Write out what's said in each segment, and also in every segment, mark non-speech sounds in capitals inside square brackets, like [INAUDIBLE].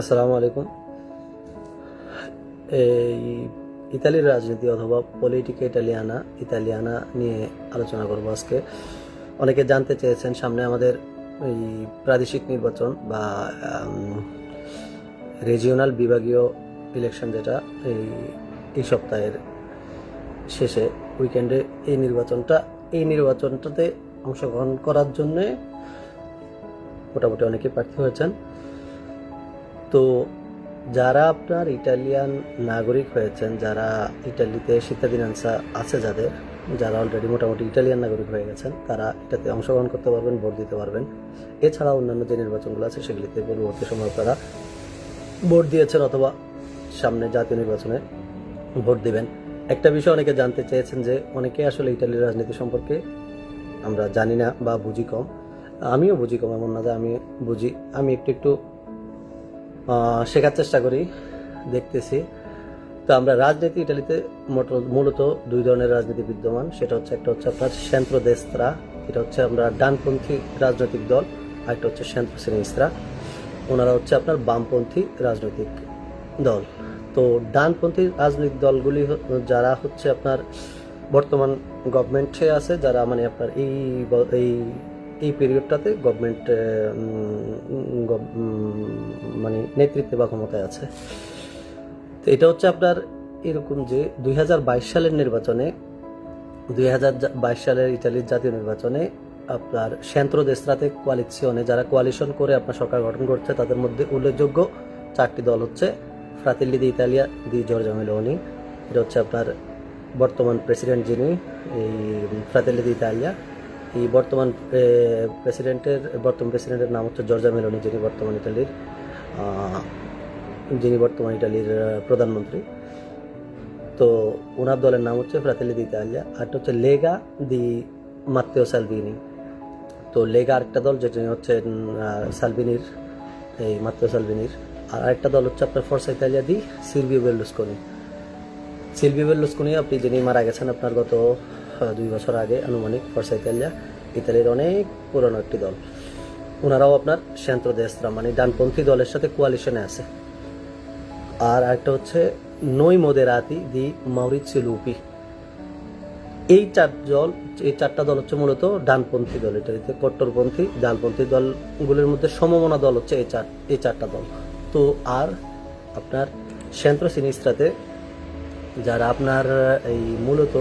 আসসালামু আলাইকুম। এই ইতালির রাজনীতি অথবা পলিটিকা ইটালিয়ানা ইতালিয়ানা নিয়ে আলোচনা করব আজকে। অনেকে জানতে চেয়েছেন, সামনে আমাদের এই প্রাদেশিক নির্বাচন বা রিজিওনাল বিভাগীয় ইলেকশন যেটা, এই এই সপ্তাহের শেষে উইকেন্ডে এই নির্বাচনটা, এই নির্বাচনটাতে অংশগ্রহণ করার জন্যে মোটামুটি অনেকে প্রার্থী হয়েছেন। তো যারা আপনার ইটালিয়ান নাগরিক হয়েছেন, যারা ইটালিতে শীতাদিনাংসা আছে যাদের, যারা অলরেডি মোটামুটি ইটালিয়ান নাগরিক হয়ে গেছেন, তারা এটাতে অংশগ্রহণ করতে পারবেন, ভোট দিতে পারবেন। এছাড়া অন্যান্য যে নির্বাচনগুলো আছে, সেগুলিতে পরবর্তী সময় তারা ভোট দিয়েছেন অথবা সামনে জাতীয় নির্বাচনে ভোট দিবেন। একটা বিষয় অনেকে জানতে চেয়েছেন যে অনেকে আসলে ইটালির রাজনীতি সম্পর্কে আমরা জানি না বা বুঝি কম। আমিও বুঝি কম, এমন না যে আমি বুঝি। আমি একটু একটু শেখার চেষ্টা করি, দেখতেছি। তো আমরা রাজনীতি ইটালিতে মূলত দুই ধরনের রাজনীতি বিদ্যমান। সেটা হচ্ছে একটা হচ্ছে আপনার সেন্ত্র দেস্ত্রা এটা হচ্ছে আমরা ডানপন্থী রাজনৈতিক দল, আর একটা হচ্ছে সেন্ত্র সিনিস্ত্রা ওনারা হচ্ছে আপনার বামপন্থী রাজনৈতিক দল। তো ডানপন্থী রাজনৈতিক দলগুলি যারা হচ্ছে আপনার বর্তমান গভর্নমেন্টে আছে, যারা মানে আপনার এই এই এই পিরিয়ডটাতে গভর্নমেন্ট মানে নেতৃত্বে বা ক্ষমতায় আছে। তো এটা হচ্ছে আপনার এরকম যে দুই হাজার বাইশ সালের নির্বাচনে, দুই হাজার বাইশ সালের ইতালির জাতীয় নির্বাচনে আপনার সেন্ত্র দেশরাতে কোয়ালিশনে যারা কোয়ালিশন করে আপনার সরকার গঠন করছে, তাদের মধ্যে উল্লেখযোগ্য চারটি দল হচ্ছে Fratelli di Italia di Giorgia Meloni এটা হচ্ছে আপনার বর্তমান প্রেসিডেন্ট যিনি, এই ফ্রাতিল্লি দি ইতালিয়া এই বর্তমান প্রেসিডেন্টের বর্তমান প্রেসিডেন্টের নাম হচ্ছে জর্জা মেলোনি যিনি বর্তমান ইতালির যিনি বর্তমান ইটালির প্রধানমন্ত্রী। তো ওনার দলের নাম হচ্ছে ফ্রাতেলি দি ইতালিয়া আরটা হচ্ছে লেগা দি মাত্তেও সালভিনি তো লেগা আরেকটা দল, যেটা হচ্ছে সালভিনির এই মাত্তেও সালভিনির আর আরেকটা দল হচ্ছে আপনার Forza Italia di Silvio Berlusconi Silvio Berlusconi আপনি যিনি মারা গেছেন আপনার গত দুই বছর আগে আনুমানিক ফর্সা ইতালিয়া ইতালির অনেক পুরনো একটি দল। ওনারাও আপনার সেন্ত্র দেশরা মানে ডানপন্থী দলের সাথে কোয়ালিশনে আছে। আর একটা হচ্ছে নই মোদেরাতি দি মাউরিৎসিও লুপি। এই চার দল, এই চারটা দল হচ্ছে মূলত ডানপন্থী দল। এটাতে কট্টরপন্থী, ডানপন্থী দলগুলির মধ্যে সমমনা দল হচ্ছে এই চার, এই চারটা দল। তো আর আপনার সেন্ত্র সিনিস্ট্রাতে যারা আপনার এই মূলত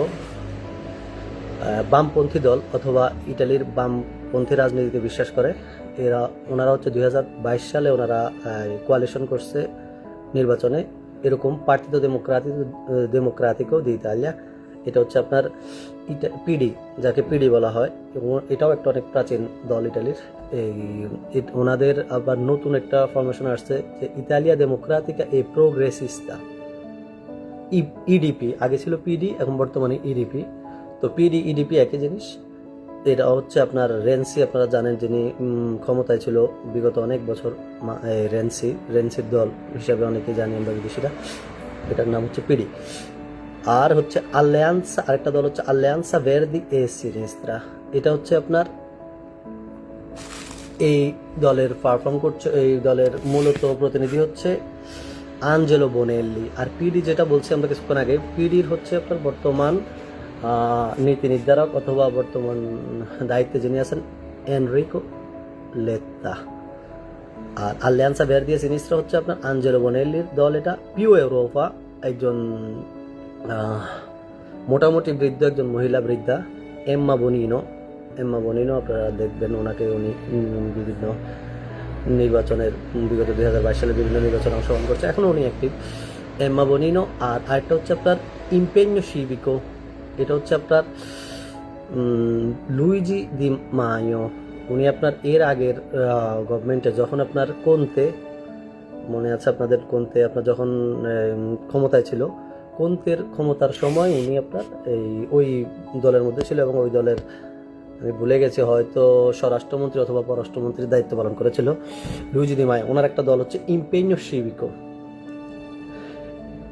বামপন্থী দল অথবা ইটালির বামপন্থী রাজনীতিতে বিশ্বাস করে এরা, ওনারা হচ্ছে দুই হাজার বাইশ সালে ওনারা কোয়ালিশন করছে নির্বাচনে। এরকম পার্টিতো ডেমোক্রাতিক ডেমোক্রাতিকও দি ইতালিয়া এটা হচ্ছে আপনার ইটা, পিডি, যাকে পিডি বলা হয়। এটাও একটা অনেক প্রাচীন দল ইটালির। এই ওনাদের আবার নতুন একটা ফরমেশন আসছে যে ইতালিয়া ডেমোক্রাতিকা এ প্রোগ্রেসিস্তা ইডিপি আগে ছিল পিডি এখন বর্তমানে ইডিপি তো পিডি ইডিপি একই জিনিস। এটা হচ্ছে আপনার রেন্সি আপনারা জানেন যিনি ক্ষমতায় ছিল বিগত অনেক বছর রেন্সি রেন্সির দল হিসাবে অনেকে জানি আমরা বিদেশিরা। এটার নাম হচ্ছে পিডি আর হচ্ছে আলিয়ান্সা আরেকটা দল হচ্ছে আলিয়ান্সা ভেরদি এ সিনিস্ত্রা এটা হচ্ছে আপনার এই দলের পারফর্ম করছে, এই দলের মূলত প্রতিনিধি হচ্ছে আঞ্জেলো বোনেল্লি আর পিডি যেটা বলছি আমরা কিছুক্ষণ আগে পিডির হচ্ছে আপনার বর্তমান নীতি নির্ধারক অথবা বর্তমান দায়িত্বে যিনি আছেন, এনরিকো লেত্তা। আর আলিয়ান্সা ভেরদিয়া সিনিস্ট্রা হচ্ছে আপনার আঞ্জেলো বোনেল্লির দল। এটা পিও ইউরোপা, একজন মোটামুটি বৃদ্ধ একজন মহিলা বৃদ্ধা, এম্মা বনিনো। এম্মা বনিনো আপনারা দেখবেন ওনাকে উনি বিভিন্ন নির্বাচনের, বিগত দুই হাজার বাইশ সালে বিভিন্ন নির্বাচনে অংশগ্রহণ করছে। এখনও উনি অ্যাক্টিভ এম্মা বনিনো আর আরেকটা হচ্ছে আপনার ইম্পেño সিভিকো এটা হচ্ছে আপনার লুইজি দি মায়ো উনি আপনার এর আগের গভর্নমেন্টে যখন আপনার কোনতে, মনে আছে আপনাদের কোনতে, আপনার যখন ক্ষমতায় ছিল, কোনতের ক্ষমতার সময় উনি আপনার এই, ওই দলের মধ্যে ছিল এবং ওই দলের, আমি ভুলে গেছি, হয়তো স্বরাষ্ট্রমন্ত্রী অথবা পররাষ্ট্রমন্ত্রীর দায়িত্ব পালন করেছিল, লুইজি দি মায়া ওনার একটা দল হচ্ছে ইম্পেño সিভিকো।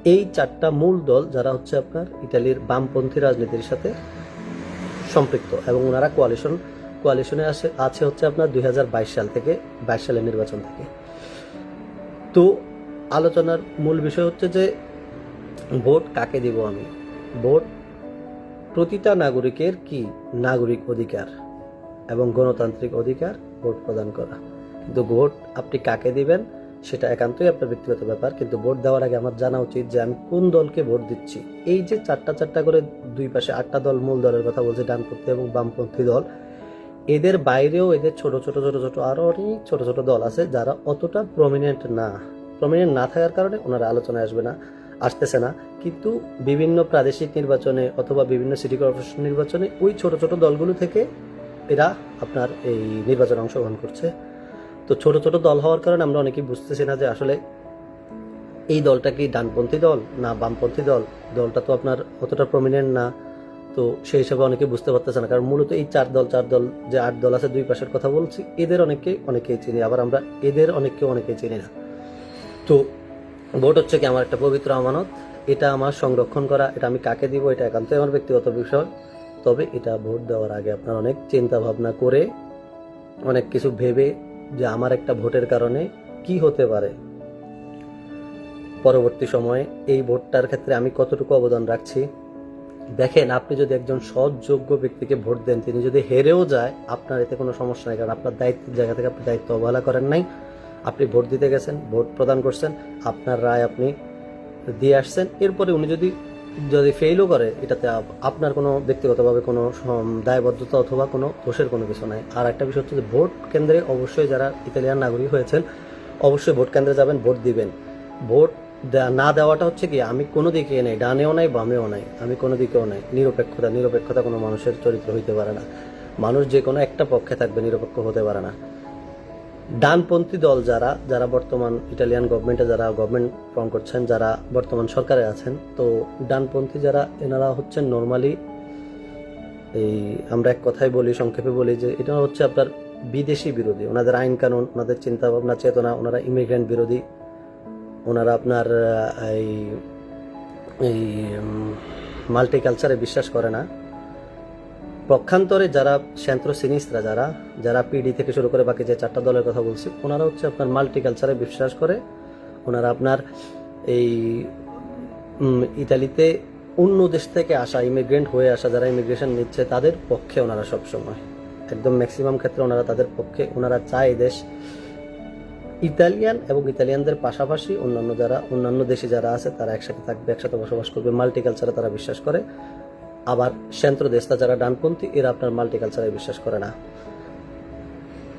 এই চারটা মূল দল যারা হচ্ছে আপনার ইতালির বামপন্থী রাজনীতির সাথে সম্পৃক্ত এবং ওনারা কোয়ালিশন কোয়ালিশনে আসে, আছে হচ্ছে আপনার দু হাজার বাইশ সাল থেকে, বাইশ সালের নির্বাচন থেকে। তো আলোচনার মূল বিষয় হচ্ছে যে ভোট কাকে দিব আমি? ভোট প্রতিটা নাগরিকের কি নাগরিক অধিকার এবং গণতান্ত্রিক অধিকার ভোট প্রদান করা? কিন্তু ভোট আপনি কাকে দিবেন? সেটা একান্তই আপনার ব্যক্তিগত ব্যাপার, কিন্তু ভোট দেওয়ার আগে আমার জানা উচিত যে আমি কোন দলকে ভোট দিচ্ছি। এই যে চারটা চারটা করে দুই পাশে আটটা দল, মূল দলের কথা বলছে ডানপন্থী এবং বামপন্থী দল, এদের বাইরেও এদের ছোট ছোট ছোট ছোট আরও অনেক ছোট ছোট দল আছে যারা অতটা প্রমিনেন্ট না। প্রমিনেন্ট না থাকার কারণে ওনারা আলোচনায় আসবে না, আসতেছে না। কিন্তু বিভিন্ন প্রাদেশিক নির্বাচনে অথবা বিভিন্ন সিটি কর্পোরেশন নির্বাচনে ওই ছোট ছোট দলগুলো থেকে এরা আপনার এই নির্বাচনে অংশগ্রহণ করছে। তো ছোট ছোট দল হওয়ার কারণে আমরা অনেকেই বুঝতেছি না যে আসলে এই দলটা কি ডানপন্থী দল না বামপন্থী দল? দলটা তো আপনার অতটা প্রমিনেন্ট না, তো সেই হিসাবে অনেকে বুঝতে পারতেছে না। কারণ মূলত এই চার দল চার দল, যে আট দল আছে দুই পাশের কথা বলছি, এদের অনেকে অনেকেই চিনি। আবার আমরা এদের অনেককে অনেকেই চিনি না। তো ভোট হচ্ছে কি আমার একটা পবিত্র আমানত, এটা আমার সংরক্ষণ করা, এটা আমি কাকে দিব, এটা একান্তই আমার ব্যক্তিগত বিষয়। তবে এটা ভোট দেওয়ার আগে আপনার অনেক চিন্তা ভাবনা করে, অনেক কিছু ভেবে যে আমার একটা ভোটের কারণে কি হতে পারে। পরবর্তী সময়ে এই ভোটটার ক্ষেত্রে আমি কতটুকু অবদান রাখছি? দেখেন, আপনি যদি একজন সৎ যোগ্য ব্যক্তিকে ভোট দেন, তিনি যদি হেরেও যায়, আপনার এতে কোনো সমস্যা নেই, কারণ আপনার দায়িত্বের জায়গা থেকে আপনি দায়িত্ব অবহেলা করেন নাই। আপনি ভোট দিতে গেছেন, ভোট প্রদান করছেন, আপনার রায় আপনি দিয়ে আসছেন। এরপরে উনি যদি যদি ফেলও করে, এটাতে আপ- আপনার কোনো ব্যক্তিগতভাবে কোনো দায়বদ্ধতা অথবা কোনো দোষের কোনো কিছু নাই। আর একটা বিষয় হচ্ছে যে, ভোট কেন্দ্রে অবশ্যই যারা ইতালিয়ান নাগরিক হয়েছেন, অবশ্যই ভোট কেন্দ্রে যাবেন, ভোট দিবেন। ভোট না দেওয়াটা হচ্ছে কি, আমি কোনো দিকে নেই, ডানেও নাই, বামেও নাই, আমি কোনো দিকেও নাই। নিরপেক্ষতা নিরপেক্ষতা কোনো মানুষের চরিত্র হইতে পারে না। মানুষ যে কোনো একটা পক্ষে থাকবে, নিরপেক্ষ হতে পারে না। ডানপন্থী দল যারা যারা বর্তমান ইটালিয়ান গভর্নমেন্টে যারা গভর্নমেন্ট ফর্ম করছেন, যারা বর্তমান সরকারে আছেন, তো ডানপন্থী যারা, এনারা হচ্ছেন নর্মালি এই আমরা এক কথাই বলি, সংক্ষেপে বলি যে এটা হচ্ছে আপনার বিদেশি বিরোধী। ওনাদের আইন কানুন, ওনাদের চিন্তাভাবনা, চেতনা, ওনারা ইমিগ্রেন্ট বিরোধী। ওনারা আপনার এই এই মাল্টি কালচারে বিশ্বাস করে না। পক্ষান্তরে যারা সেন্ট্রো সিনিস্টরা যারা যারা পিডি থেকে শুরু করে বাকি যে চারটা দলের কথা বলছি, ওনারা হচ্ছে আপনার মাল্টিকালচারে বিশ্বাস করে। ওনারা আপনার এই ইতালিতে অন্য দেশ থেকে আসা ইমিগ্রেন্ট হয়ে আসা, যারা ইমিগ্রেশন নিচ্ছে, তাদের পক্ষে ওনারা সবসময়। একদম ম্যাক্সিমাম ক্ষেত্রে ওনারা তাদের পক্ষে। ওনারা চায় দেশ ইতালিয়ান এবং ইতালিয়ানদের পাশাপাশি অন্যান্য যারা, অন্যান্য দেশে যারা আছে, তারা একসাথে থাকবে, একসাথে বসবাস করবে। মাল্টিকালচারে তারা বিশ্বাস করে। আবার সেন্ট্রো দেস্তা যারা ডানপন্থী, এরা আপনার মাল্টিকালচারে বিশ্বাস করে না।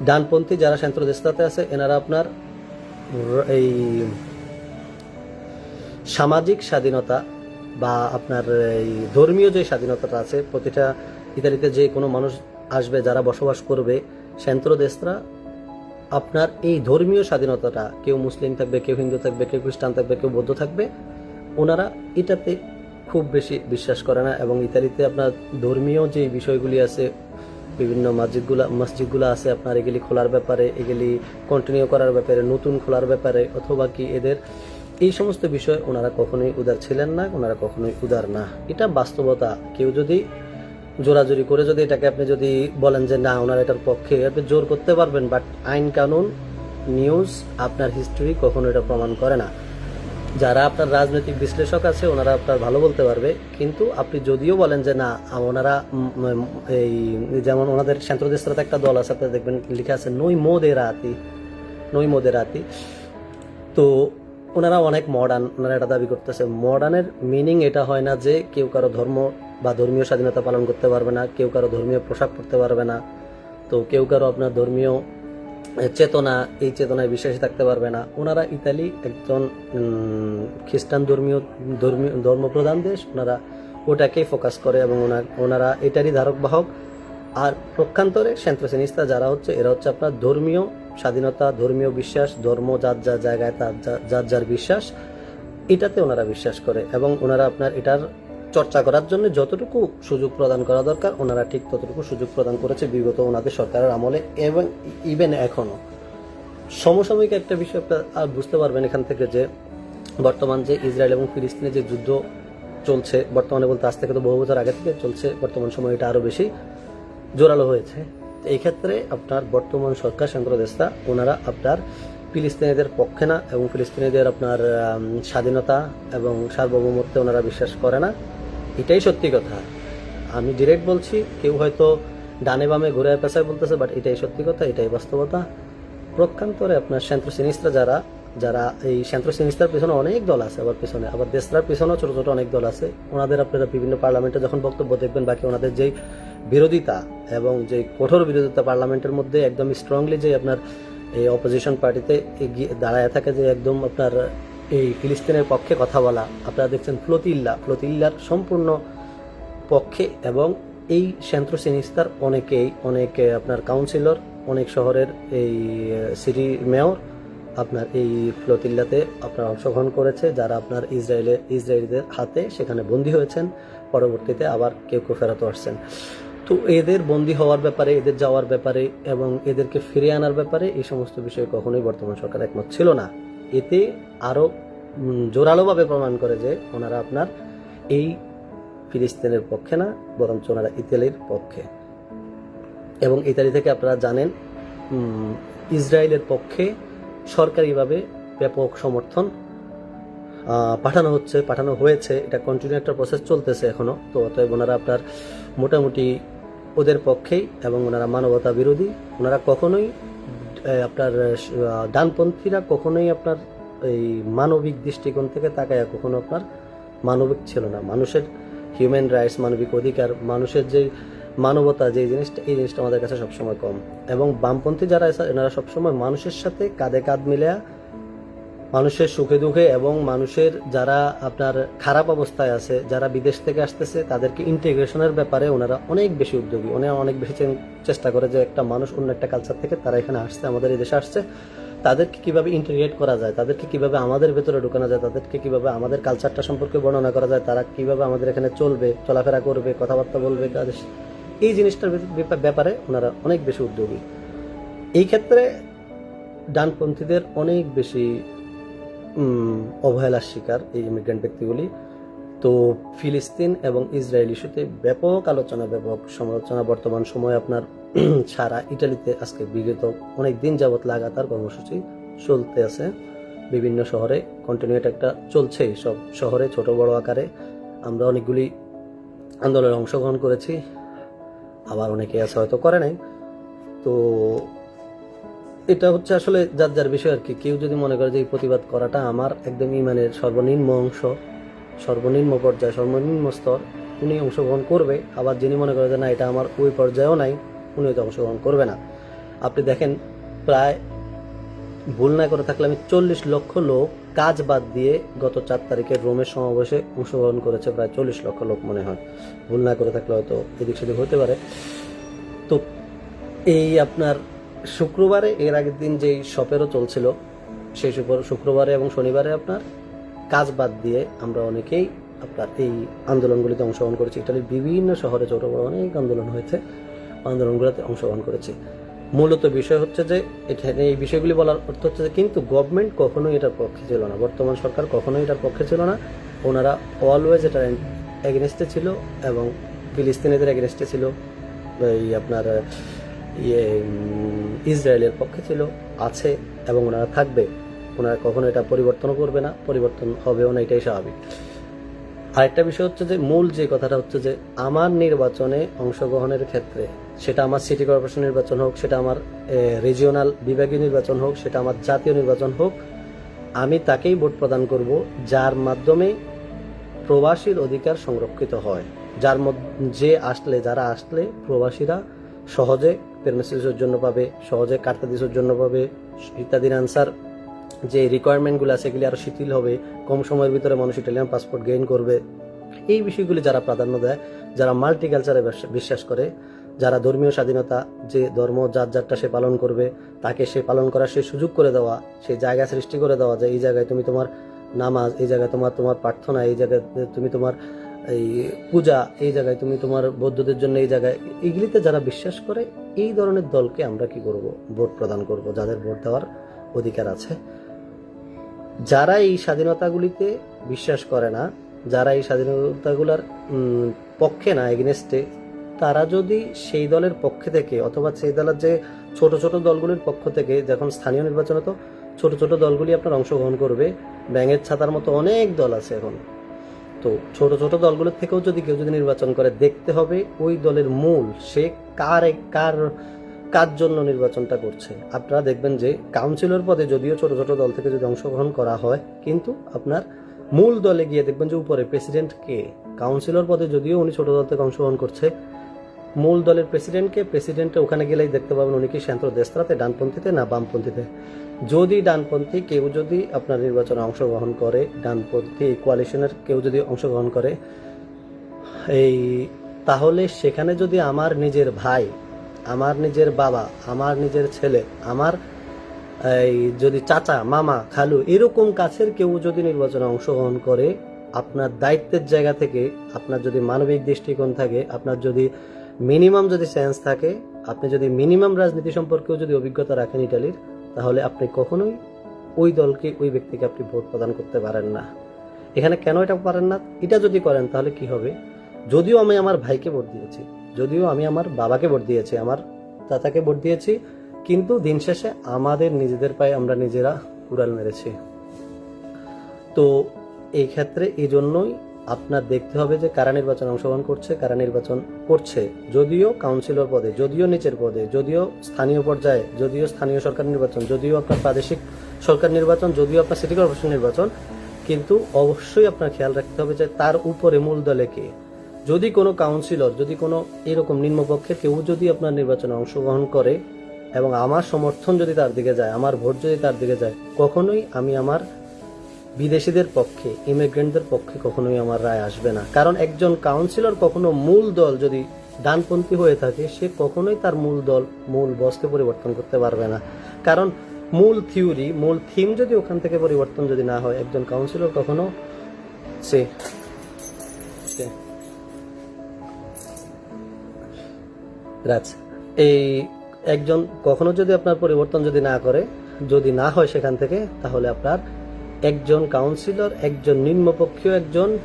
ডানপন্থী যারা সেন্ট্রো দেশটাতে আছে, এনারা আপনার এই সামাজিক স্বাধীনতা বা আপনার এই ধর্মীয় যে স্বাধীনতাটা আছে, প্রতিটা ইতালিতে যে কোনো মানুষ আসবে, যারা বসবাস করবে, সেন্ট্রো দেশরা আপনার এই ধর্মীয় স্বাধীনতাটা, কেউ মুসলিম থাকবে, কেউ হিন্দু থাকবে, কেউ খ্রিস্টান থাকবে, কেউ বৌদ্ধ থাকবে, ওনারা এটাতে খুব বেশি বিশ্বাস করে না এবং ইতালিতে আপনার ধর্মীয় যে বিষয়গুলি আছে, বিভিন্ন মসজিদগুলা মসজিদগুলো আছে আপনার, এগুলি খোলার ব্যাপারে, এগুলি কন্টিনিউ করার ব্যাপারে, নতুন খোলার ব্যাপারে অথবা কি এদের, এই সমস্ত বিষয় ওনারা কখনোই উদার ছিলেন না, ওনারা কখনোই উদার না। এটা বাস্তবতা। কেউ যদি জোরাজুরি করে যদি এটাকে আপনি যদি বলেন যে না, ওনারা এটার পক্ষে আপনি জোর করতে পারবেন বাট আইন কানুন নিউজ আপনার হিস্ট্রি কখনো এটা প্রমাণ করে না। যারা আপনার রাজনৈতিক বিশ্লেষক আছে, ওনারা আপনার ভালো বলতে পারবে। কিন্তু আপনি যদিও বলেন যে না, ওনারা এই যেমন ওনাদের সেন্ট্রদেশরাতে একটা দল আছে, আপনারা দেখবেন লিখে আছে, নই মোদে রাতি নই মোদে রাতি তো ওনারা অনেক মডার্ন ওনারা এটা দাবি করতেছে। মডার্নের মিনিং এটা হয় না যে কেউ কারও ধর্ম বা ধর্মীয় স্বাধীনতা পালন করতে পারবে না, কেউ কারও ধর্মীয় পোশাক পরতে পারবে না। তো কেউ কারও আপনার ধর্মীয় চেতনা, এই চেতনায় বিশ্বাসী থাকতে পারবে না। ওনারা ইতালি একজন খ্রিস্টান ধর্মীয় ধর্মীয়, ধর্মপ্রধান দেশ। ওনারা ওটাকেই ফোকাস করে এবং ওনা- ওনারা এটারই ধারক বাহক। আর পক্ষান্তরে সেন্ট্রোসেনিস্তা যারা হচ্ছে, এরা হচ্ছে আপনার ধর্মীয় স্বাধীনতা, ধর্মীয় বিশ্বাস, ধর্ম, যার যার জায়গায় তার যার যার বিশ্বাস, এটাতে ওনারা বিশ্বাস করে। এবং ওনারা আপনার এটার চর্চা করার জন্য যতটুকু সুযোগ প্রদান করা দরকার, ওনারা ঠিক ততটুকু সুযোগ প্রদান করেছে বিগত ওনাদের সরকারের আমলে এবং ইভেন এখনও সমসাময়িক একটা বিষয় আর বুঝতে পারবেন এখান থেকে যে বর্তমান যে ইসরায়েল এবং ফিলিস্তিনে যে যুদ্ধ চলছে বর্তমানে বলতে আজ থেকে তো বহু বছর আগে থেকে চলছে, বর্তমান সময় এটা আরও বেশি জোরালো হয়েছে। এই ক্ষেত্রে আপনার বর্তমান সরকার সংক্রদেশটা ওনারা আপনার ফিলিস্তিনিদের পক্ষে না এবং ফিলিস্তিনিদের আপনার স্বাধীনতা এবং সার্বভৌমত্বে ওনারা বিশ্বাস করে না। এটাই সত্যি কথা। আমি ডিরেক্ট বলছি, কেউ হয়তো ডানে বামে ঘুরে পেশায় বলতেছে বাট এটাই সত্যি কথা, এটাই বাস্তবতা। প্রক্ষান্তরে আপনার সেন্ট্রো সিনিস্ত্রা যারা যারা এই সেন্ট্রো সিনিস্তার পিছনে অনেক দল আছে আবার পিছনে, আবার দেশরার পিছনেও ছোটো ছোটো অনেক দল আছে। ওনাদের আপনারা বিভিন্ন পার্লামেন্টে যখন বক্তব্য দেখবেন, বাকি ওনাদের যেই বিরোধিতা এবং যে কঠোর বিরোধিতা পার্লামেন্টের মধ্যে একদম স্ট্রংলি যে আপনার এই অপোজিশন পার্টিতে দাঁড়ায় থাকে, যে একদম আপনার এই ফিলিস্তিনের পক্ষে কথা বলা। আপনারা দেখছেন ফ্লতিল্লা। ফ্লতিল্লার সম্পূর্ণ পক্ষে এবং এই সেন্ট্রো সিনিস্তার অনেকেই, অনেক আপনার কাউন্সিলর, অনেক শহরের এই সিটি মেয়র আপনার এই ফ্লোতিল্লাতে আপনার অংশগ্রহণ করেছে, যারা আপনার ইসরায়েলের ইসরায়েলিদের হাতে সেখানে বন্দী হয়েছেন। পরবর্তীতে আবার কেউ কেউ ফেরত আসছেন। তো এদের বন্দী হওয়ার ব্যাপারে, এদের যাওয়ার ব্যাপারে এবং এদেরকে ফিরিয়ে আনার ব্যাপারে এই সমস্ত বিষয়ে কখনোই বর্তমান সরকার একমত ছিল না। এতে আরও উম, জোরালোভাবে প্রমাণ করে যে ওনারা আপনার এই ফিলিস্তিনের পক্ষে না বরঞ্চ ওনারা ইতালির পক্ষে। এবং ইতালি থেকে আপনারা জানেন ইসরায়েলের পক্ষে সরকারিভাবে ব্যাপক সমর্থন পাঠানো হচ্ছে পাঠানো হয়েছে। এটা কন্টিনিউ একটা প্রসেস চলতেছে এখনও। তো অতএব ওনারা আপনার মোটামুটি ওদের পক্ষেই এবং ওনারা মানবতা বিরোধী। ওনারা কখনোই আপনার ডানপন্থীরা কখনোই আপনার এই মানবিক দৃষ্টিকোণ থেকে তাকায় কখনো আপনার মানবিক ছিল না। মানুষের হিউম্যান রাইটস মানবিক অধিকার, মানুষের যে মানবতা যে জিনিসটা, এই জিনিসটা আমাদের কাছে সবসময় কম। এবং বামপন্থী যারা এনারা সবসময় মানুষের সাথে কাঁধে কাঁধ মিলিয়ে মানুষের সুখে দুঃখে এবং মানুষের যারা আপনার খারাপ অবস্থায় আছে, যারা বিদেশ থেকে আসতেছে, তাদেরকে ইন্টিগ্রেশনের ব্যাপারে ওনারা অনেক বেশি উদ্যোগী। ওনারা অনেক বেশি চেষ্টা করে যে একটা মানুষ অন্য একটা কালচার থেকে তারা এখানে আসছে, আমাদের এই দেশে আসছে। তাদেরকে কীভাবে ইন্টিগ্রেট করা যায়, তাদেরকে কীভাবে আমাদের ভেতরে ঢুকানো যায়, তাদেরকে কীভাবে আমাদের কালচারটা সম্পর্কে বর্ণনা করা যায়, তারা কীভাবে আমাদের এখানে চলবে, চলাফেরা করবে, কথাবার্তা বলবে, তাদের এই জিনিসটার ব্যাপারে ওনারা অনেক বেশি উদ্যোগী। এই ক্ষেত্রে ডানপন্থীদের অনেক বেশি অবহেলার শিকার এই ইমিগ্রেন্ট ব্যক্তিগুলি। তো ফিলিস্তিন এবং ইসরায়েল ইস্যুতে ব্যাপক আলোচনা, ব্যাপক সমালোচনা, বর্তমান সময়ে আপনার [CLEARS THROAT] সারা ইটালিতে আজকে বিগত অনেক দিন যাবৎ লাগাতার কর্মসূচি চলতে আছে। বিভিন্ন শহরে কন্টিনিউট একটা চলছে সব শহরে, ছোট বড় আকারে। আমরা অনেকগুলি আন্দোলনে অংশগ্রহণ করেছি। আবার অনেকে আছে হয়তো করে নাই। তো এটা হচ্ছে আসলে যার যার বিষয় আর কি। কেউ যদি মনে করে যে এই প্রতিবাদ করাটা আমার একদম ইমানের সর্বনিম্ন অংশ, সর্বনিম্ন পর্যায়ে, সর্বনিম্ন স্তর, উনি অংশগ্রহণ করবে। আবার যিনি মনে করে যে না, এটা আমার ওই পর্যায়েও নাই, উনি হয়তো অংশগ্রহণ করবে না। আপনি দেখেন, প্রায় ভুল না করে থাকলে আমি চল্লিশ লক্ষ লোক কাজ বাদ দিয়ে গত চার তারিখে রোমের সমাবেশে অংশগ্রহণ করেছে, প্রায় চল্লিশ লক্ষ লোক মনে হয়। ভুল না করে থাকলে হয়তো এদিক সেদিক হতে পারে। তো এই আপনার শুক্রবারে এর আগের দিন যেই শপেরও চলছিল, সেই শুক্র- শুক্রবারে এবং শনিবারে আপনার কাজ বাদ দিয়ে আমরা অনেকেই আপনার এই আন্দোলনগুলিতে অংশগ্রহণ করেছি। ইটালির বিভিন্ন শহরে ছোট বড় অনেক আন্দোলন হয়েছে। আন্দোলনগুলোতে অংশগ্রহণ করেছি। মূলত বিষয় হচ্ছে যে, এখানে এই বিষয়গুলি বলার অর্থ হচ্ছে যে, কিন্তু গভর্নমেন্ট কখনোই এটার পক্ষে ছিল না। বর্তমান সরকার কখনোই এটার পক্ষে ছিল না। ওনারা অলওয়েজ এটার এগেনস্টে ছিল এবং ফিলিস্তিনিদের এগেনস্টে ছিল। এই আপনার ইয়ে ইসরায়েলের পক্ষে ছিল, আছে এবং ওনারা থাকবে। ওনারা কখনো এটা পরিবর্তনও করবে না, পরিবর্তন হবেও না, এটাই স্বাভাবিক। আরেকটা বিষয় হচ্ছে যে, মূল যে কথাটা হচ্ছে যে, আমার নির্বাচনে অংশগ্রহণের ক্ষেত্রে, সেটা আমার সিটি কর্পোরেশন নির্বাচন হোক, সেটা আমার রিজিওনাল বিভাগীয় নির্বাচন হোক, সেটা আমার জাতীয় নির্বাচন হোক, আমি তাকেই ভোট প্রদান করব, যার মাধ্যমে প্রবাসীর অধিকার সংরক্ষিত হয়। যার মধ্যে, যে আসলে, যারা আসলে প্রবাসীরা সহজে পেরমেসিসের জন্য পাবে, সহজে কার্তাদিসের জন্য পাবে, ইত্যাদির আনসার যে রিকোয়ারমেন্টগুলো আছে সেগুলি আরও শিথিল হবে, কম সময়ের ভিতরে মানুষ ইটালিয়ান পাসপোর্ট গেইন করবে। এই বিষয়গুলি যারা প্রাধান্য দেয়, যারা মাল্টি কালচারে বিশ্বাস করে, যারা ধর্মীয় স্বাধীনতা, যে ধর্ম যার যারটা সে পালন করবে, তাকে সে পালন করার সে সুযোগ করে দেওয়া সেই জায়গা সৃষ্টি করে দেওয়া যে এই জায়গায় তুমি তোমার নামাজ, এই জায়গায় তোমার তোমার প্রার্থনা, এই জায়গায় তুমি তোমার এই পূজা এই জায়গায়, তুমি তোমার বৌদ্ধদের জন্য এই জায়গায়, এগুলিতে যারা বিশ্বাস করে, এই ধরনের দলকে আমরা কি করব? ভোট প্রদান করব, যাদের ভোট দেওয়ার অধিকার আছে। যারা এই স্বাধীনতাগুলিতে বিশ্বাস করে না, যারা এই স্বাধীনতাগুলোর পক্ষে না এগেনস্টে তারা যদি সেই দলের পক্ষে থেকে, অথবা সেই দলের যে ছোট ছোট দলগুলির পক্ষ থেকে, যখন স্থানীয় নির্বাচনে তো ছোট ছোট দলগুলি আপনার অংশগ্রহণ করবে, ব্যাঙের ছাতার মতো অনেক দল আছে এখন। তো ছোট ছোট দলগুলোর থেকেও যদি কেউ যদি নির্বাচন করে, দেখতে হবে ওই দলের মূল সে কার কার কার জন্য নির্বাচনটা করছে। আপনারা দেখবেন যে কাউন্সিলর পদে যদিও ছোট ছোট দল থেকে যদি অংশগ্রহণ করা হয়, কিন্তু আপনার মূল দলে গিয়ে দেখবেন যে উপরে প্রেসিডেন্ট কে। কাউন্সিলর পদে যদিও উনি ছোট দল থেকে অংশগ্রহণ করছে মূল দলের প্রেসিডেন্টকে প্রেসিডেন্টে ওখানে গেলেই দেখতে পাবেন উনি কি শান্ত দেশরাতে ডানপন্থীতে না বামপন্থীতে। যদি ডানপন্থী কেউ যদি আপনার নির্বাচনে অংশগ্রহণ করে, ডানপন্থী কোয়ালিশনের কেউ যদি অংশগ্রহণ করে, এই তাহলে সেখানে যদি আমার নিজের ভাই, আমার নিজের বাবা, আমার নিজের ছেলে, আমার এই যদি চাচা, মামা, খালু এরকম কাছের কেউ যদি নির্বাচনে অংশগ্রহণ করে, আপনার দায়িত্বের জায়গা থেকে আপনার যদি মানবিক দৃষ্টিকোণ থাকে, আপনার যদি মিনিমাম যদি সেন্স থাকে, আপনি যদি মিনিমাম রাজনীতি সম্পর্কেও যদি অভিজ্ঞতা রাখেন ইটালির, তাহলে আপনি কখনোই ওই দলকে, ওই ব্যক্তিকে আপনি ভোট প্রদান করতে পারেন না। এখানে কেন এটা পারেন না? এটা যদি করেন, তাহলে কি হবে? যদিও আমি আমার ভাইকে ভোট দিয়েছি, যদিও আমি আমার বাবাকে ভোট দিয়েছি, আমার চাচাকে ভোট দিয়েছি, কিন্তু দিন শেষে আমাদের নিজেদের পায়ে আমরা নিজেরা কুড়াল মেরেছি। তো এই ক্ষেত্রে এই জন্যই আপনার দেখতে হবে যে কারা নির্বাচন অংশগ্রহণ করছে, কারা নির্বাচন করছে। যদিও কাউন্সিলর পদে, যদিও নিচের পদে, যদিও স্থানীয় পর্যায়ে, যদিও স্থানীয় সরকার নির্বাচন, যদিও আপনার প্রাদেশিক সরকার নির্বাচন, যদিও আপনার সিটি কর্পোরেশন নির্বাচন, কিন্তু অবশ্যই আপনার খেয়াল রাখতে হবে যে তার উপরে মূল দলে কে। যদি কোনো কাউন্সিলর যদি কোনো এরকম নিম্নপক্ষে কেউ যদি আপনার নির্বাচনে অংশগ্রহণ করে এবং আমার সমর্থন যদি তার দিকে যায়, আমার ভোট যদি তার দিকে যায়, কখনোই আমি আমার বিদেশিদের পক্ষে ইমিগ্রেন্টদের পক্ষে কখনোই আমার রায় আসবে না। কারণ একজন কাউন্সিলর কখনো মূল দল যদি ডানপন্থী হয়ে থাকে, সে কখনোই তার মূল দল, মূল বসকে পরিবর্তন করতে পারবে না। কারণ মূল থিওরি মূল থিম যদি ওখান থেকে পরিবর্তন যদি না হয়, একজন কাউন্সিলর কখনো সে এই একজন কখনো যদি আপনার পরিবর্তন যদি না করে, যদি না হয় সেখান থেকে, তাহলে আপনার একজন কাউন্সিলর একজন নিম্নপক্ষীয়, একজন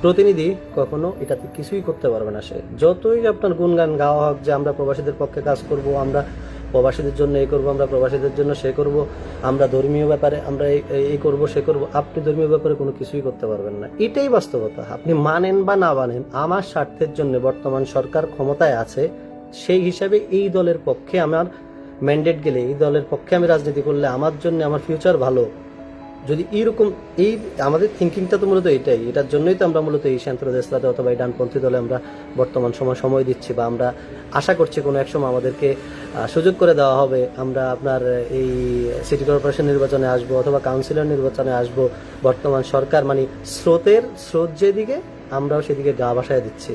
প্রতিনিধি কখনো এটাতে কিছুই করতে পারবে না সে। যতই আপনার গুণগান গাওয়া হোক, যে আমরা প্রবাসীদের পক্ষে কাজ করব, আমরা প্রবাসীদের জন্য এই করব, আমরা প্রবাসীদের জন্য সে করব, আমরা ধর্মীয় ব্যাপারে আমরা এই- এই করব, সে করব, আপনি ধর্মীয় ব্যাপারে কোনো কিছুই করতে পারবেন না। এটাই বাস্তবতা। আপনি মানেন বা না মানেন, আমার স্বার্থের জন্য বর্তমান সরকার ক্ষমতায় আছে, সেই হিসাবে এই দলের পক্ষে আমার ম্যান্ডেট গেলে, এই দলের পক্ষে আমি রাজনীতি করলে আমার জন্য আমার ফিউচার ভালো। যদি এইরকম এই আমাদের থিঙ্কিংটা তো মূলত এটাই। এটার জন্যই তো আমরা মূলত এই শান্ত দেশলাতে অথবা এই ডানপন্থী দলে আমরা বর্তমান সময় সময় দিচ্ছি বা আমরা আশা করছি কোনো এক সময় আমাদেরকে সুযোগ করে দেওয়া হবে। আমরা আপনার এই সিটি কর্পোরেশন নির্বাচনে আসব অথবা কাউন্সিলর নির্বাচনে আসব। বর্তমান সরকার মানে স্রোতের স্রোত যেদিকে, আমরাও সেদিকে গা ভাসায় দিচ্ছি।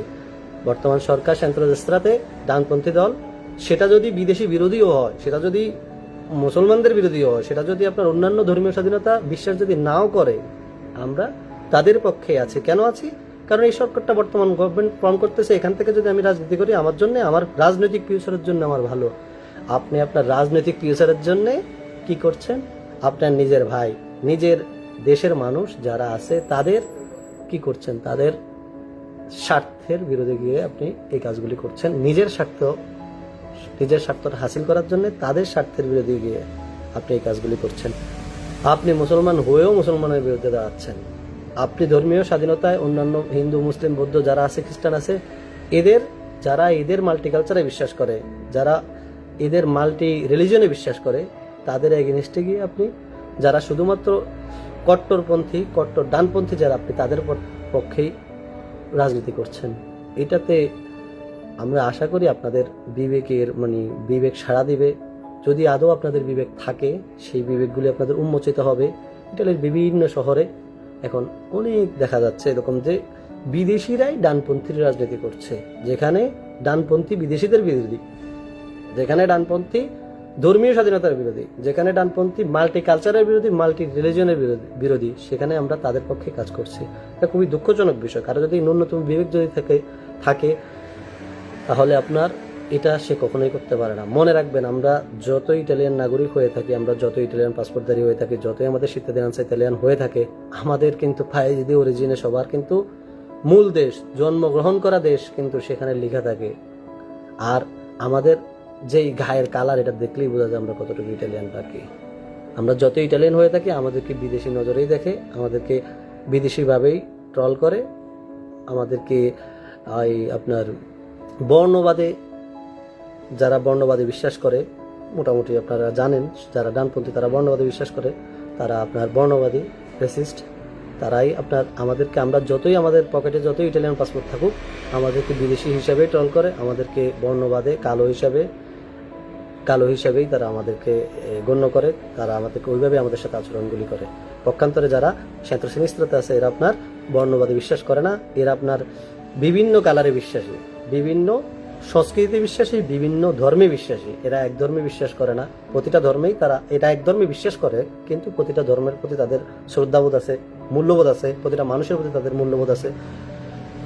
বর্তমান সরকার শান্ত দেশরাতে ডানপন্থী দল, সেটা যদি বিদেশি বিরোধীও হয়, সেটা যদি মুসলমানদের বিরোধীও হয় সেটা যদি আপনার অন্যান্য ধর্মীয় স্বাধীনতা বিশ্বাস যদি নাও করে, আমরা তাদের পক্ষে আছি। কেন আছি? কারণ এই সরকারটা বর্তমান গভর্নমেন্ট ফর্ম করতেছে, এখান থেকে যদি আমি রাজনীতি করি, আমার জন্য, আমার রাজনৈতিক ফিউচারের জন্য আমার ভালো। আপনি আপনার রাজনৈতিক ফিউচারের জন্য কি করছেন? আপনার নিজের ভাই, নিজের দেশের মানুষ যারা আছে, তাদের কি করছেন? তাদের স্বার্থের বিরোধে গিয়ে আপনি এই কাজগুলি করছেন। নিজের স্বার্থ নিজের স্বার্থটা হাসিল করার জন্য তাদের স্বার্থের বিরোধে গিয়ে আপনি এই কাজগুলি করছেন। আপনি মুসলমান হয়েও মুসলমানের বিরুদ্ধে দাঁড়াচ্ছেন। আপনি ধর্মীয় স্বাধীনতায় অন্যান্য হিন্দু, মুসলিম, বৌদ্ধ যারা আছে, খ্রিস্টান আছে, এদের, যারা এদের মাল্টিকালচারে বিশ্বাস করে, যারা এদের মাল্টি রিলিজনে বিশ্বাস করে, তাদের এগেনিস্টে গিয়ে আপনি যারা শুধুমাত্র কট্টরপন্থী কট্টর ডানপন্থী যারা, আপনি তাদের পক্ষেই রাজনীতি করছেন। এটাতে আমরা আশা করি আপনাদের বিবেকের মানে বিবেক সাড়া দিবে। যদি আদৌ আপনাদের বিবেক থাকে, সেই বিবেকগুলি আপনাদের উন্মোচিত হবে। ইটালির বিভিন্ন শহরে এখন অনেক দেখা যাচ্ছে এরকম যে বিদেশিরাই ডানপন্থীর রাজনীতি করছে। যেখানে ডানপন্থী বিদেশিদের বিরোধী, যেখানে ডানপন্থী ধর্মীয় স্বাধীনতার বিরোধী, যেখানে ডানপন্থী মাল্টি কালচারের বিরোধী মাল্টি রিলিজনের বিরোধী বিরোধী, সেখানে আমরা তাদের পক্ষে কাজ করছি। এটা খুবই দুঃখজনক বিষয়। কারও যদি ন্যূনতম বিবেক যদি থাকে থাকে তাহলে আপনার এটা সে কখনোই করতে পারে না। মনে রাখবেন, আমরা যত ইটালিয়ান নাগরিক হয়ে থাকি, আমরা যত ইটালিয়ান পাসপোর্টধারী হয়ে থাকি, যতই আমাদের সিদ্ধান্ত ইতালিয়ান হয়ে থাকে, আমাদের কিন্তু ফাই যদি অরিজিনে সবার কিন্তু মূল দেশ, জন্মগ্রহণ করা দেশ কিন্তু সেখানে লেখা থাকে। আর আমাদের যেই গায়ের কালার এটা দেখলেই বোঝা যায় আমরা কতটুকু ইটালিয়ান থাকি আমরা যত ইটালিয়ান হয়ে থাকি, আমাদেরকে বিদেশি নজরেই দেখে, আমাদেরকে বিদেশিভাবেই ট্রল করে, আমাদেরকে আপনার বর্ণবাদে, যারা বর্ণবাদে বিশ্বাস করে, মোটামুটি আপনারা জানেন, যারা ডানপন্থী তারা বর্ণবাদে বিশ্বাস করে, তারা আপনার বর্ণবাদী রেসিস্ট তারাই আপনার আমাদেরকে, আমরা যতই আমাদের পকেটে যতই ইটালিয়ান পাসপোর্ট থাকুক, আমাদেরকে বিদেশি হিসাবে ট্রল করে, আমাদেরকে বর্ণবাদে কালো হিসাবে, কালো হিসাবেই তারা আমাদেরকে গণ্য করে, তারা আমাদেরকে ওইভাবে আমাদের সাথে আচরণগুলি করে। পক্ষান্তরে যারা শ্বেতশ্রেণীস্ত্রতে আছে, এরা আপনার বর্ণবাদে বিশ্বাস করে না, এরা আপনার বিভিন্ন কালারে বিশ্বাসী। বিভিন্ন সংস্কৃতি বিশ্বাসী, বিভিন্ন ধর্মে বিশ্বাসী। এরা এক ধর্মে বিশ্বাস করে না। প্রতিটা ধর্মেই তারা, এটা এক ধর্মে বিশ্বাস করে, কিন্তু প্রতিটা ধর্মের প্রতি তাদের শ্রদ্ধাবোধ আছে, মূল্যবোধ আছে, প্রতিটা মানুষের প্রতি তাদের মূল্যবোধ আছে।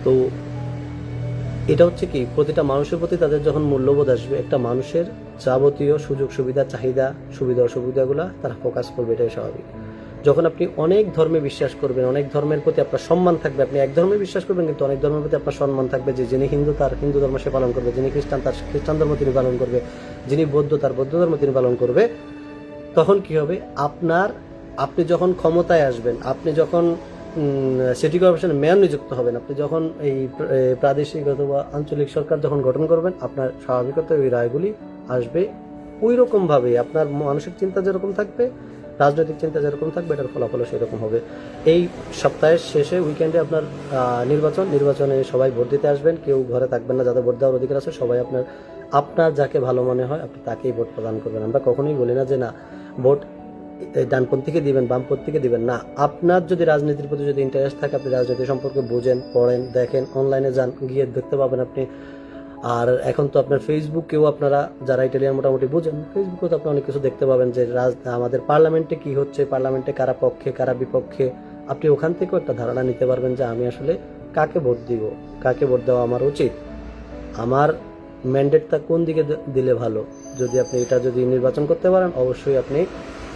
তো এটা হচ্ছে কি, প্রতিটা মানুষের প্রতি তাদের যখন মূল্যবোধ আসবে, একটা মানুষের যাবতীয় সুযোগ সুবিধা চাহিদা সুবিধা অসুবিধাগুলা তারা ফোকাস করবে, এটাই স্বাভাবিক। যখন আপনি অনেক ধর্মে বিশ্বাস করবেন, অনেক ধর্মের প্রতি আপনার সম্মান থাকবে, আপনি এক ধর্মে বিশ্বাস করবেন, কিন্তু অনেক ধর্মের প্রতি আপনার সম্মান থাকবে যে যিনি হিন্দু তার হিন্দু ধর্ম সে পালন করবে, যিনি খ্রিস্টান তার খ্রিস্টান ধর্ম তিনি পালন করবে, যিনি বৌদ্ধ তার বৌদ্ধ ধর্ম তিনি পালন করবে, তখন কি হবে? আপনার, আপনি যখন ক্ষমতায় আসবেন, আপনি যখন সিটি কর্পোরেশনের মেয়র নিযুক্ত হবেন, আপনি যখন এই প্রাদেশিক অথবা আঞ্চলিক সরকার যখন গঠন করবেন, আপনার স্বাভাবিকত ওই রায়গুলি আসবে। ওই রকমভাবে আপনার মানসিক চিন্তা যেরকম থাকবে রাজনৈতিক চিন্তা যেরকম থাকবে, এটার ফলাফলও সেরকম হবে। এই সপ্তাহের শেষে উইকেন্ডে আপনার নির্বাচন। নির্বাচনে সবাই ভোট দিতে আসবেন, কেউ ঘরে থাকবেন না, যাদের ভোট দেওয়ার অধিকার আছে, সবাই আপনার আপনার যাকে ভালো মনে হয়, আপনি তাকেই ভোট প্রদান করবেন। আমরা কখনোই বলি না যে না, ভোট ডানপন্থীকে দিবেন, বামপন্থীকে দিবেন। না, আপনার যদি রাজনীতির প্রতি যদি ইন্টারেস্ট থাকে, আপনি রাজনীতি সম্পর্কে বুঝেন, পড়েন, দেখেন অনলাইনে যান, গিয়ে দেখতে পাবেন আপনি আর এখন তো আপনার ফেসবুকেও আপনারা যারা ইটালিয়ান মোটামুটি বুঝেন ফেসবুকেও তো আপনি অনেক কিছু দেখতে পাবেন যে রাজ, আমাদের পার্লামেন্টে কি হচ্ছে, পার্লামেন্টে কারা পক্ষে, কারা বিপক্ষে। আপনি ওখান থেকেও একটা ধারণা নিতে পারবেন যে আমি আসলে কাকে ভোট দিব, কাকে ভোট দেওয়া আমার উচিত। আমার ম্যান্ডেটটা কোন দিকে দিলে ভালো? যদি আপনি এটা যদি নির্বাচন করতে পারেন, অবশ্যই আপনি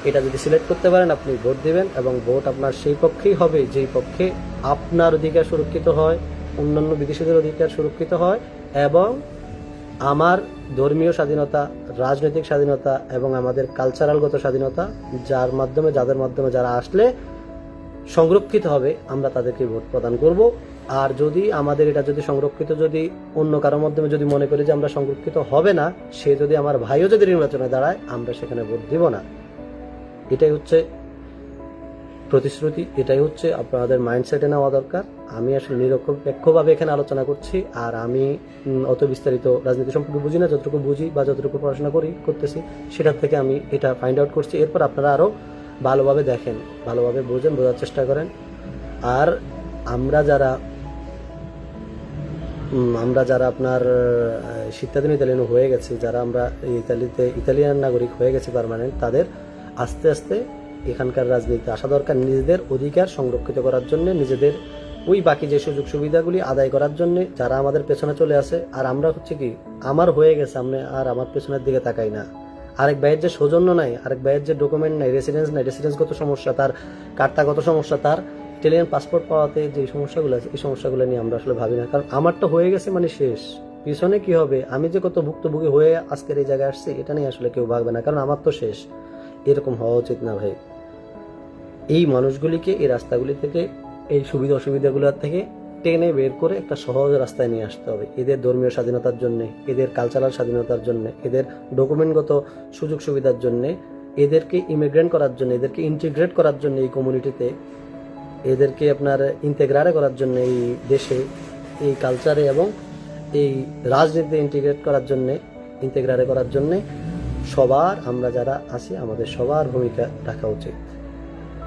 এটা যদি সিলেক্ট করতে পারেন, আপনি ভোট দিবেন এবং ভোট আপনার সেই পক্ষেই হবে, যেই পক্ষে আপনার অধিকার সুরক্ষিত হয়, অন্যান্য বিদেশিদের অধিকার সুরক্ষিত হয় এবং আমার ধর্মীয় স্বাধীনতা, রাজনৈতিক স্বাধীনতা এবং আমাদের কালচারালগত স্বাধীনতা, যার মাধ্যমে, যাদের মাধ্যমে যারা আসলে সংরক্ষিত হবে, আমরা তাদেরকে ভোট প্রদান করব। আর যদি আমাদের এটা যদি সংরক্ষিত যদি অন্য কারোর মাধ্যমে যদি মনে করি যে আমরা সংরক্ষিত হবে না, সে যদি আমার ভাইও যদি নির্বাচনে দাঁড়ায়, আমরা সেখানে ভোট দিব না। এটাই হচ্ছে প্রতিশ্রুতি, এটাই হচ্ছে আপনাদের মাইন্ডসেটে নেওয়া দরকার। আমি আসলে নিরপেক্ষভাবে এখানে আলোচনা করছি, আর আমি অত বিস্তারিত রাজনীতি সম্পর্কে বুঝি না, যতটুকু বুঝি বা যতটুকু পড়াশোনা করি, করতেছি সেটার থেকে আমি এটা ফাইন্ড আউট করছি। এরপর আপনারা আরও ভালোভাবে দেখেন, ভালোভাবে বোঝেন, বোঝার চেষ্টা করেন। আর আমরা যারা আমরা যারা আপনার শীতাধীন ইতালিয়ান হয়ে গেছি, যারা আমরা ইতালিতে, ইতালিয়ান নাগরিক হয়ে গেছি পার্মানেন্ট তাদের আস্তে আস্তে এখানকার রাজনীতিতে আসা দরকার নিজেদের অধিকার সংরক্ষিত করার জন্য, নিজেদের ওই বাকি যে সুযোগ সুবিধাগুলি আদায় করার জন্য যারা আমাদের পেছনে চলে আসে। আর আমরা হচ্ছে কি, আমার হয়ে গেছে আমরা আর আমার পেছনের দিকে তাকাই না। আরেক ভাইয়ের যে সৌজন্য নাই, আরেক ভাইয়ের যে ডকুমেন্ট নাই রেসিডেন্স নাই রেসিডেন্সগত সমস্যা তার, কার্তাগত সমস্যা তার ইটালিয়ান পাসপোর্ট পাওয়াতে যে সমস্যাগুলো আছে, এই সমস্যাগুলো নিয়ে আমরা আসলে ভাবি না। কারণ আমারটা হয়ে গেছে মানে শেষ। পিছনে কি হবে? আমি যে কত ভুক্তভোগী হয়ে আজকের এই জায়গায় আসছি, এটা নিয়ে আসলে কেউ ভাববে না, কারণ আমার তো শেষ। এরকম হওয়া উচিত না ভাই। এই মানুষগুলিকে এই রাস্তাগুলি থেকে, এই সুবিধা অসুবিধাগুলো থেকে টেনে বের করে একটা সহজ রাস্তায় নিয়ে আসতে হবে। এদের ধর্মীয় স্বাধীনতার জন্য, এদের কালচারাল স্বাধীনতার জন্য, এদের ডকুমেন্টগত সুযোগ সুবিধার জন্য, এদেরকে ইমিগ্রেন্ট করার জন্য, এদেরকে ইন্টিগ্রেট করার জন্য এই কমিউনিটিতে এদেরকে আপনার ইন্টেগ্রারে করার জন্য এই দেশে, এই কালচারে এবং এই রাজনীতিতে ইন্টিগ্রেট করার জন্য ইন্টেগ্রারে করার জন্য সবার, আমরা যারা আছি, আমাদের সবার ভূমিকা রাখা উচিত।